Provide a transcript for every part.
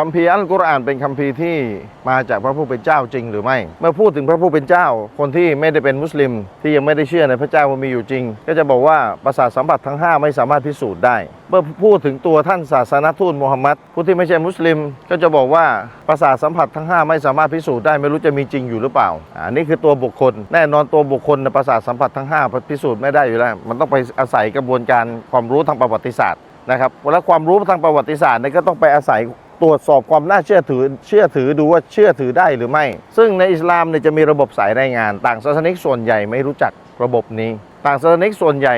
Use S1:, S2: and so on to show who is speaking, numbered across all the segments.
S1: คัมภีร์อัลกุรอานเป็นคัมภีร์ที่มาจากพระผู้เป็นเจ้าจริงหรือไม่ เมื่อพูดถึงพระผู้เป็นเจ้า คนที่ไม่ได้เป็นมุสลิม ที่ยังไม่ได้เชื่อในพระเจ้าว่ามีอยู่จริง ก็จะบอกว่าประสาทสัมผัสทั้ง 5 ไม่สามารถพิสูจน์ได้ เมื่อพูดถึงตัวท่านศาสนทูตมูฮัมมัดผู้ที่ไม่ใช่มุสลิม ก็จะบอกว่าประสาทสัมผัสทั้ง 5 ไม่สามารถพิสูจน์ได้ไม่รู้จะมีจริงอยู่หรือเปล่าอันนี้คือตัวบุคคล แน่นอนตัวบุคคลในประสาทสัมผัสทั้ง 5 พิสูจน์ไม่ได้อยู่แล้ว มันต้องไปอาศัยกระบวนการความรู้ทางประวัติศาสตร์นะครับแล้วความรู้ทางประวัติศาสตร์เนี่ยก็ต้องไปอาศัย ตรวจสอบความน่าเชื่อถือเชื่อถือดูว่าเชื่อถือได้หรือไม่ ซึ่งในอิสลามเนี่ยจะมีระบบสายรายงาน ต่างศาสนิกส่วนใหญ่ไม่รู้จัก ระบบนี้ ต่างศาสนิกส่วนใหญ่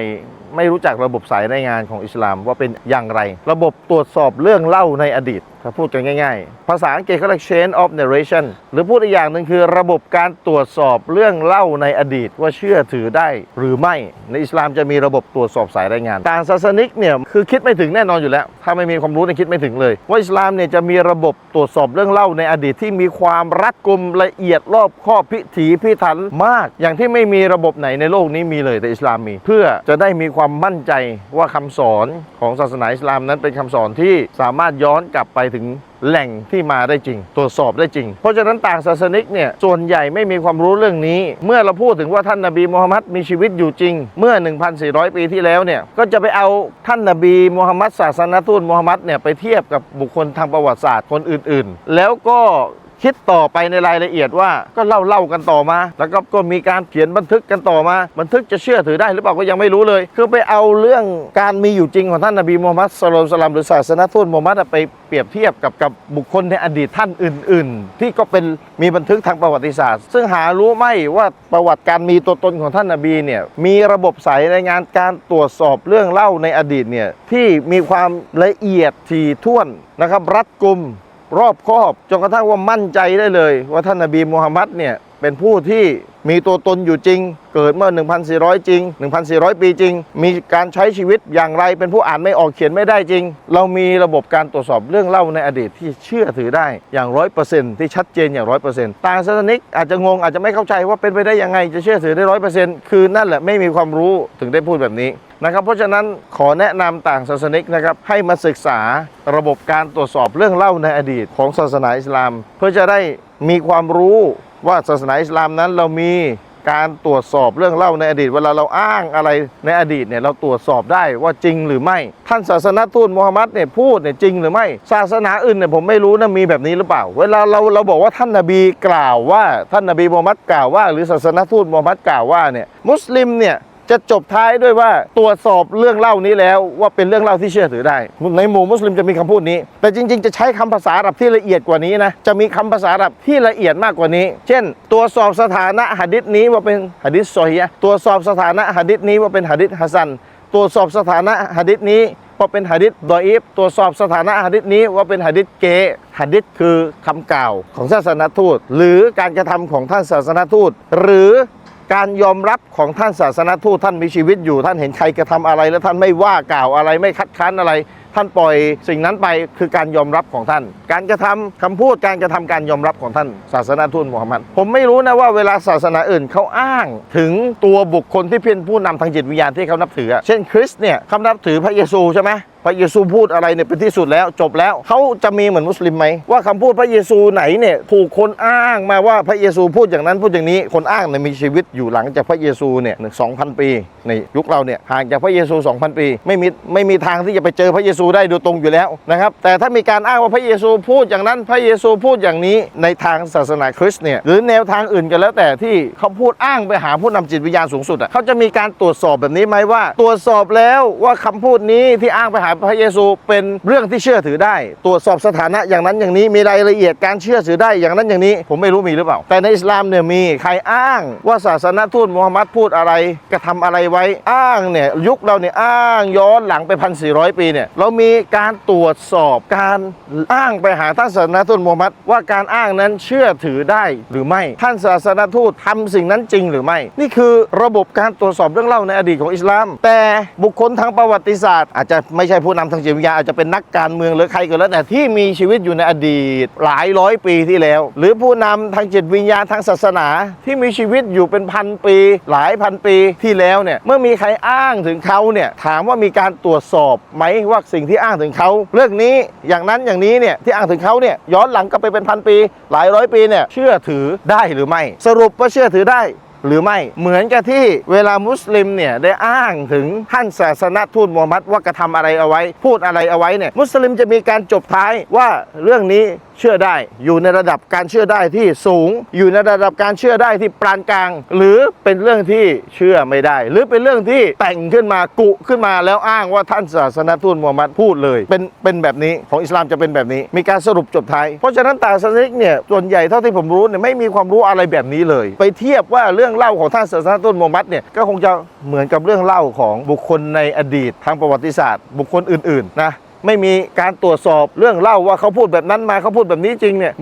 S1: ไม่รู้จักระบบสายรายงานของอิสลามว่าเป็นอย่างไร ระบบตรวจสอบเรื่องเล่าในอดีตถ้าพูดกันง่ายๆ ภาษาอังกฤษเขาเรียก chain of narration หรือพูดอีกอย่างหนึ่งคือระบบการตรวจสอบเรื่องเล่าในอดีตว่าเชื่อถือได้หรือไม่ ในอิสลามจะมีระบบตรวจสอบสายรายงาน ต่างศาสนิกเนี่ยคือคิดไม่ถึงแน่นอนอยู่แล้ว ถ้าไม่มีความรู้เนี่ยคิดไม่ถึงเลย ว่าอิสลามเนี่ยจะมีระบบตรวจสอบเรื่องเล่าในอดีตที่มีความรัดกุมละเอียดรอบคอบพิถีพิถันมาก อย่างที่ไม่มีระบบไหนในโลกนี้มีเลยแต่อิสลามมี เพื่อจะได้มีความมั่นใจว่าคำสอนของศาสนาอิสลามนั้นเป็นคำสอนที่สามารถย้อนกลับไปถึงแหล่งที่มาได้จริง ตรวจสอบได้จริง เพราะฉะนั้นต่างศาสนิกเนี่ยส่วนใหญ่ไม่มีความรู้เรื่องนี้ เมื่อเราพูดถึงว่าท่านนบีมูฮัมมัดมีชีวิตอยู่จริง เมื่อ 1,400 ปีที่แล้วเนี่ยก็จะไปเอาท่านนบีมูฮัมมัดศาสนทูตมูฮัมมัดเนี่ยไปเทียบกับบุคคลทางประวัติศาสตร์คนอื่น ๆ แล้วก็ คิดต่อไปในรายละเอียดว่าก็เล่าเล่ากันต่อมา แล้วก็ก็มีการเขียนบันทึกกันต่อมา บันทึกจะเชื่อถือได้หรือเปล่าก็ยังไม่รู้เลย คือไปเอาเรื่องการมีอยู่จริงของท่านนบีมูฮัมมัดสลลัลลอฮุอะลัยฮิวะซัลลัมหรือศาสนทูตมูฮัมมัดไปเปรียบเทียบกับกับบุคคลในอดีตท่านอื่น ๆ ที่ก็เป็นมีบันทึกทางประวัติศาสตร์ ซึ่งหารู้ไหมว่าประวัติการมีตัวตนของท่านนบีเนี่ยมีระบบสายรายงานการตรวจสอบเรื่องเล่าในอดีตเนี่ยที่มีความละเอียดถี่ถ้วนนะครับรัดกุม รอบคอบจนกระทั่งว่ามั่นใจได้เลย ว่าท่านนบีมูฮัมมัดเนี่ยเป็นผู้ที่มีตัวตนอยู่จริง เกิดเมื่อ 1,400 จริง 1,400 ปีจริง มีการใช้ชีวิตอย่างไรเป็นผู้อ่านไม่ออกเขียนไม่ได้จริง เรามีระบบการตรวจสอบเรื่องเล่าในอดีตที่เชื่อถือได้อย่างร้อยเปอร์เซ็นต์ที่ชัดเจนอย่างร้อยเปอร์เซ็นต์ต่างศาสนิกอาจจะงงอาจจะไม่เข้าใจว่าเป็นไปได้ยังไงจะเชื่อถือได้ร้อยเปอร์เซ็นต์คือนั่นแหละไม่มีความรู้ถึงได้พูดแบบนี้ นะครับเพราะฉะนั้นขอแนะนำต่างศาสนิกนะครับให้มาศึกษาระบบการตรวจสอบเรื่องเล่าในอดีตของศาสนาอิสลาม เพื่อจะได้มีความรู้ว่าศาสนาอิสลามนั้นเรามีการตรวจสอบเรื่องเล่าในอดีต เวลาเราอ้างอะไรในอดีตเนี่ยเราตรวจสอบได้ว่าจริงหรือไม่ ท่านศาสนทูตมูฮัมมัดเนี่ยพูดเนี่ยจริงหรือไม่ ศาสนาอื่นเนี่ยผมไม่รู้นะมีแบบนี้หรือเปล่า เวลาเราเราบอกว่าท่านนบีกล่าวว่าท่านนบีมูฮัมมัดกล่าวว่า หรือศาสนทูตมูฮัมมัดกล่าวว่าเนี่ยมุสลิมเนี่ย จะจบท้ายด้วยว่าตรวจสอบเรื่องเล่านี้แล้วว่าเป็นเรื่องเล่าที่เชื่อถือได้ ในหมู่มุสลิมจะมีคำพูดนี้ แต่จริง ๆ จะใช้คำภาษาอับที่ละเอียดกว่านี้นะจะมีคำภาษาอับที่ละเอียดมากกว่านี้ เช่น ตรวจสอบสถานะหะดิษนี้ว่าเป็นหะดิษซอฮียตรวจสอบสถานะหะดิษนี้ว่าเป็นหะดิษฮัสซันตรวจสอบสถานะหะดิษนี้ว่าเป็นหะดิษดออีฟตรวจสอบสถานะหะดิษนี้ว่าเป็นหะดิษเกหะดิษคือคำกล่าวของศาสนทูต หรือการกระทำของท่านศาสนทูต หรือ การยอมรับของท่านศาสนทูตท่านมีชีวิตอยู่ ท่านเห็นใครกระทำอะไร แล้วท่านไม่ว่ากล่าวอะไรไม่คัดค้านอะไรท่านปล่อยสิ่งนั้นไปคือการยอมรับของท่าน การกระทำคำพูดการกระทำการยอมรับของท่าน ศาสนาทูตมูฮัมหมัดผมไม่รู้นะว่าเวลาศาสนาอื่นเขาอ้างถึงตัวบุคคลที่เป็นผู้นำทางจิตวิญญาณที่เขานับถือ เช่นคริสเนี่ยเขานับถือพระเยซูใช่ไหมพระเยซูพูดอะไรเนี่ยเป็นที่สุดแล้วจบแล้วเขาจะมีเหมือนมุสลิมไหมว่าคำพูดพระเยซูไหนเนี่ยถูกคนอ้างมาว่าพระเยซูพูดอย่างนั้นพูดอย่างนี้คนอ้างเนี่ยมีชีวิตอยู่หลังจากพระเยซูเนี่ยสองพันปีในยุคเราเนี่ยห่างจากพระเยซู 2,000 ปี ไม่มีไม่มีทางที่จะไปเจอพระเยซูได้โดยตรงอยู่แล้วนะครับ แต่ถ้ามีการอ้างว่าพระเยซูพูดอย่างนั้นพระเยซูพูดอย่างนี้ในทางศาสนาคริสต์เนี่ยหรือแนวทางอื่นกันแล้วแต่ที่เขาพูดอ้างไปหาผู้นำจิตวิญญาณสูงสุดอะเขาจะมีการตรวจสอบแบบนี้ไหมว่า ตรวจสอบแล้วว่าคำพูดนี้ที่อ้างไปหาพระเยซูเป็นเรื่องที่เชื่อถือได้ ตรวจสอบสถานะอย่างนั้นอย่างนี้มีรายละเอียดการเชื่อถือได้อย่างนั้นอย่างนี้ ผมไม่รู้มีหรือเปล่า แต่ในอิสลามเนี่ยมีใครอ้างว่าศาสนาทูตมูฮัมมัดพูดอะไรกระทำอะไรไว้อ้างเนี่ยยุคเราเนี่ยอ้างย้อนหลังไปพันสี่ปีเนี่ยเรามีการตรวจสอบการอ้างไปหาท่านศาสนทูตมูฮัมมัดว่าการอ้างนั้นเชื่อถือได้หรือไม่ท่านศาสนทูตทำสิ่งนั้นจริงหรือไม่ นี่คือระบบการตรวจสอบเรื่องเล่าในอดีตของอิสลาม แต่บุคคลทางประวัติศาสตร์ อาจจะไม่ใช่ผู้นำทางจิตวิญญาณอาจจะเป็นนักการเมืองหรือใครก็แล้วแต่ที่มีชีวิตอยู่ในอดีตหลายร้อยปีที่แล้ว หรือผู้นำทางจิตวิญญาณทางศาสนา ที่มีชีวิตอยู่เป็นพันปี หลายพันปีที่แล้วเนี่ยเมื่อมีใครอ้างถึงเขาเนี่ยถามว่ามีการตรวจสอบไหมว่าสิสิ่งที่อ้างถึงเขาเรื่องนี้อย่างนั้นอย่างนี้เนี่ยที่อ้างถึงเขาเนี่ยย้อนหลังกลับไปเป็นพันปี หลายร้อยปีเนี่ยเชื่อถือได้หรือไม่ สรุปว่าเชื่อถือได้หรือไม่เหมือนกับที่เวลามุสลิมเนี่ยได้อ้างถึงท่านศาสนทูตมูฮัมหมัดว่ากระทำอะไรเอาไว้ พูดอะไรเอาไว้เนี่ยมุสลิมจะมีการจบท้ายว่าเรื่องนี้ เชื่อได้ อยู่ในระดับการเชื่อได้ที่สูง อยู่ในระดับการเชื่อได้ที่ปานกลาง หรือเป็นเรื่องที่เชื่อไม่ได้ หรือเป็นเรื่องที่แต่งขึ้นมากุขึ้นมาแล้วอ้างว่าท่านศาสนทูตมูฮัมหมัดพูดเลย เป็นเป็นแบบนี้ของอิสลามจะเป็นแบบนี้ มีการสรุปจบท้ายเพราะฉะนั้นตางศาสนิกเนี่ยส่วนใหญ่เท่าที่ผมรู้เนี่ยไม่มีความรู้อะไรแบบนี้เลย ไปเทียบว่าเรื่องเล่าของท่านศาสนทูตมูฮัมหมัดเนี่ยก็คงจะเหมือนกับเรื่องเล่าของบุคคลในอดีตทางประวัติศาสตร์ บุคคลอื่นๆนะ ไม่มีการตรวจสอบเรื่องเล่าว่าเขาพูดแบบนั้นมาเขาพูดแบบนี้จริงเนี่ย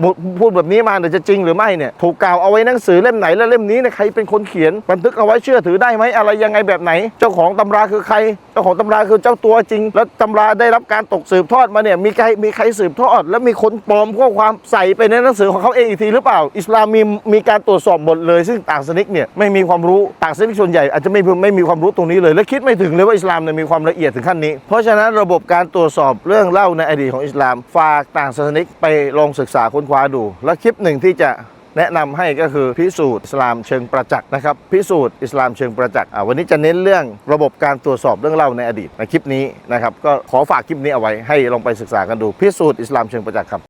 S1: พูดแบบนี้มาเนี่ยจะจริงหรือไม่เนี่ยถูกกล่าวเอาไว้หนังสือเล่มไหนและเล่มนี้เนี่ยใครเป็นคนเขียนบันทึกเอาไว้เชื่อถือได้ไหมอะไรยังไงแบบไหน เจ้าของตำราคือใคร จ้าของตำราคือเจ้าตัวจริง แล้วตำราได้รับการตกสืบทอดมาเนี่ยมีใครมีใครสืบทอด แล้วมีคนปลอมข้อความใส่ไปในหนังสือของเขาเองอีกทีหรือเปล่า อิสลามมีมีการตรวจสอบหมดเลย ซึ่งต่างศาสนิกเนี่ยไม่มีความรู้ต่างศาสนิกส่วนใหญ่อาจจะไม่ไม่มีความรู้ตรงนี้เลย และคิดไม่ถึงเลยว่าอิสลามเนี่ยมีความละเอียดถึงขั้นนี้ เพราะฉะนั้นระบบการตรวจสอบเรื่องเล่าในอดีตของอิสลาม ฝากต่างศาสนิกไปลองศึกษาค้นคว้าดู และคลิปหนึ่งที่จะ แนะนำให้ก็คือพิสูจน์อิสลามเชิงประจักษ์นะครับพิสูจน์อิสลามเชิงประจักษ์อ่าวันนี้จะเน้นเรื่องระบบการตรวจสอบเรื่องเล่าในอดีตในคลิปนี้นะครับก็ขอฝากคลิปนี้เอาไว้ให้ลองไปศึกษากันดูพิสูจน์อิสลามเชิงประจักษ์ครับ